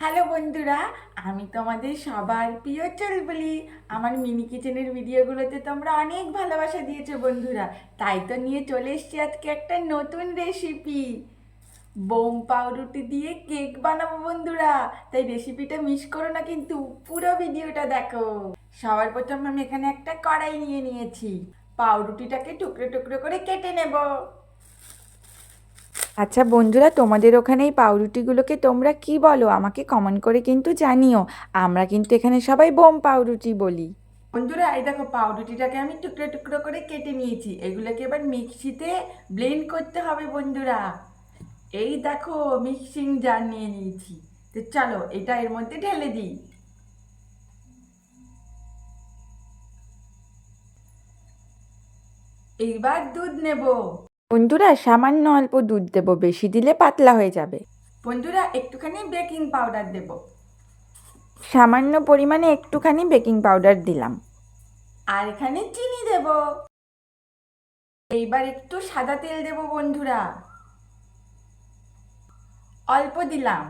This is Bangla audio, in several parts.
হ্যালো বন্ধুরা, আমি তোমাদের সবার প্রিয় চলবলি। আমার মিনি কিচেনের ভিডিওগুলোতে তোমরা অনেক ভালোবাসা দিয়েছ বন্ধুরা। তাই তো নিয়ে চলে এসছি আজকে একটা নতুন রেসিপি বোম পাউরুটি দিয়ে কেক বানাবো বন্ধুরা। তাই রেসিপিটা মিস করো না কিন্তু পুরো ভিডিওটা দেখো। সবার প্রথম আমি এখানে একটা কড়াই নিয়ে নিয়েছি। পাউরুটিটাকে টুকরো টুকরো করে কেটে নেব। আচ্ছা বন্ধুরা, তোমাদের ওখানে এই পাউরুটিগুলোকে তোমরা কি বলো? আমাকে কমেন্ট করে কিন্তু জানিও। আমরা কিন্তু এখানে সবাই বোম পাউরুটি বলি। বন্ধুরা, এই দেখো পাউরুটিটাকে আমি টুকরো টুকরো করে কেটে নিয়েছি। এগুলোকে এবার মিক্সিতে ব্লেন্ড করতে হবে বন্ধুরা। এই দেখো মিক্সিং জার নিয়ে নিয়েছি। তো চলো, এটা এর মধ্যে ঢেলে দিই। এইবার দুধ নেব। বন্ধুরা সামান্য অল্প দুধ দেবো বেশি দিলে পাতলা হয়ে যাবে। বন্ধুরা একটুখানি বেকিং পাউডার দেব। সামান্য পরিমাণে একটুখানি বেকিং পাউডার দিলাম। আর এখানে চিনি দেব। এইবার একটু সাদা তেল দেব বন্ধুরা। অল্প দিলাম।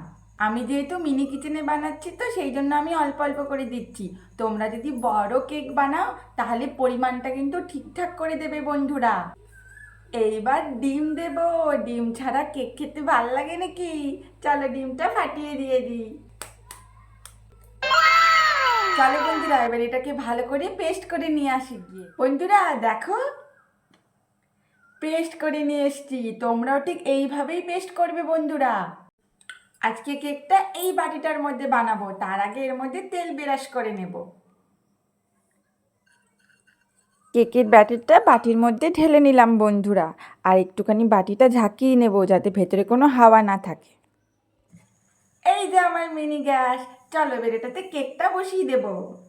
আমি যেহেতু মিনি কিচেনে বানাচ্ছি তো সেই জন্য আমি অল্প অল্প করে দিচ্ছি। তোমরা যদি বড় কেক বানাও তাহলে পরিমাণটা কিন্তু ঠিকঠাক করে দেবে বন্ধুরা। এইবার ডিম দেব। ডিম ছাড়া কেক খেতে ভালো লাগে নাকি? চলো ডিমটা ফাটিয়ে দিয়ে দিই। চলো বন্ধুরা, এবার এটাকে ভালো করে পেস্ট করে নিয়ে আসি গিয়ে। বন্ধুরা, দেখো, পেস্ট করে নিয়ে এসছি। তোমরাও ঠিক এইভাবেই পেস্ট করবে বন্ধুরা। আজকে কেকটা এই বাটিটার মধ্যে বানাবো। তার আগে এর মধ্যে তেল ব্রাশ করে নেব। কেকের ব্যাটারটা বাটির মধ্যে ঢেলে নিলাম বন্ধুরা। আর একটুখানি বাটিটা ঝাঁকিয়ে নেব যাতে ভেতরে কোনো হাওয়া না থাকে। এই যে আমার মিনি গ্যাস চলো এবার এটাতে কেকটা বসিয়ে দেব।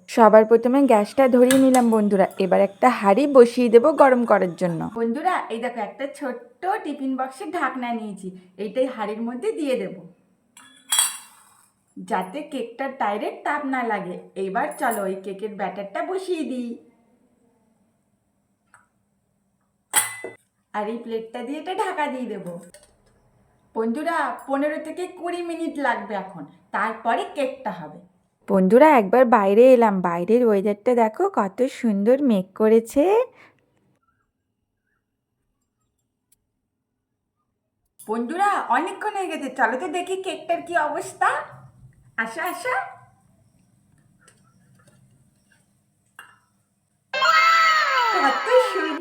সবার প্রথমে গ্যাসটা ধরিয়ে নিলাম বন্ধুরা। এবার একটা হাঁড়ি বসিয়ে দেবো গরম করার জন্য। বন্ধুরা এই দেখো একটা ছোট্ট টিফিন বক্সের ঢাকনা নিয়েছি। এইটাই হাঁড়ির মধ্যে দিয়ে দেব। যাতে কেকটা ডাইরেক্ট তাপ না লাগে। এইবার চলো এই কেকের ব্যাটারটা বসিয়ে দিই। আর এই প্লেটটা দিয়ে এটা ঢাকা দিয়ে দেবো। বন্ধুরা, পনেরো থেকে কুড়ি মিনিট লাগবে এখন। তারপরে কেকটা হবে। বন্ধুরা, একবার বাইরে এলাম। বাইরের ওয়েদারটা দেখো কত সুন্দর মেঘ করেছে। বন্ধুরা, অনেকক্ষণ হয়ে গেছে। চলো তো দেখি কেকটার কি অবস্থা। আসা আসা।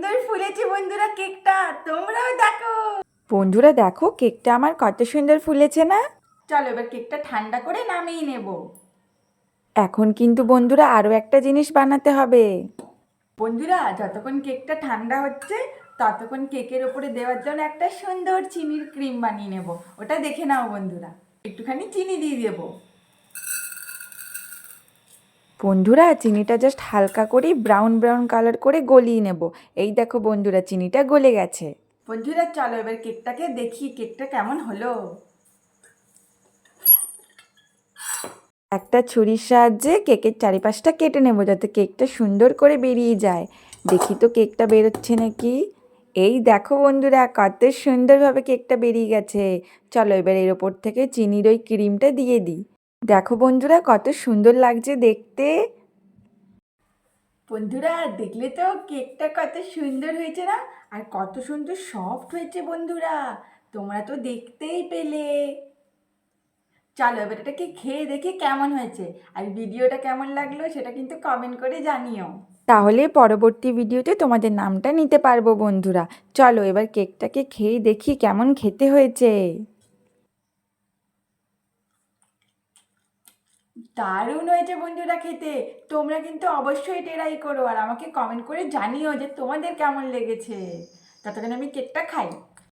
সুন্দর ফুলেছে বন্ধুরা কেকটা তোমরাও দেখো। বন্ধুরা দেখো কেকটা আমার কত সুন্দর ফুলেছে না? চলো এবার কেকটা ঠান্ডা করে নামিয়ে নেব। এখন কিন্তু বন্ধুরা আরও একটা জিনিস বানাতে হবে। বন্ধুরা যতক্ষণ কেকটা ঠান্ডা হচ্ছে ততক্ষণ কেকের ওপরে দেওয়ার জন্য একটা সুন্দর চিনির ক্রিম বানিয়ে নেব। ওটা দেখে নাও বন্ধুরা। একটুখানি চিনি দিয়ে দেবো। বন্ধুরা চিনিটা জাস্ট হালকা করে ব্রাউন ব্রাউন কালার করে গলিয়ে নেব। এই দেখো বন্ধুরা চিনিটা গলে গেছে। বন্ধুরা চলো এবার কেকটাকে দেখি কেকটা কেমন হলো? একটা ছুরির সাহায্যে কেকের চারিপাশটা কেটে নেব যাতে কেকটা সুন্দর করে বেরিয়ে যায়। দেখি তো কেকটা বেরোচ্ছে নাকি? এই দেখো বন্ধুরা কত সুন্দরভাবে কেকটা বেরিয়ে গেছে। চলো এবার এর ওপর থেকে চিনির ওই ক্রিমটা দিয়ে দিই। দেখো বন্ধুরা কত সুন্দর লাগছে দেখতে। বন্ধুরা দেখলে তো কেকটা কত সুন্দর হয়েছে না? আর কত সুন্দর সফট হয়েছে বন্ধুরা তোমরা তো দেখতেই পেলে। চলো এবার এটাকে খেয়ে দেখে কেমন হয়েছে আর ভিডিওটা কেমন লাগল সেটা কিন্তু কমেন্ট করে জানিও। তাহলে পরবর্তী ভিডিওতে তোমাদের নামটা নিতে পারব বন্ধুরা। চলো এবার কেকটাকে খেয়ে দেখি কেমন খেতে হয়েছে। দারুণ হয়েছে বন্ধুরা খেতে। তোমরা কিন্তু অবশ্যই টেরাই করো আর আমাকে কমেন্ট করে জানিও যে তোমাদের কেমন লেগেছে। ততক্ষণ আমি কেকটা খাই।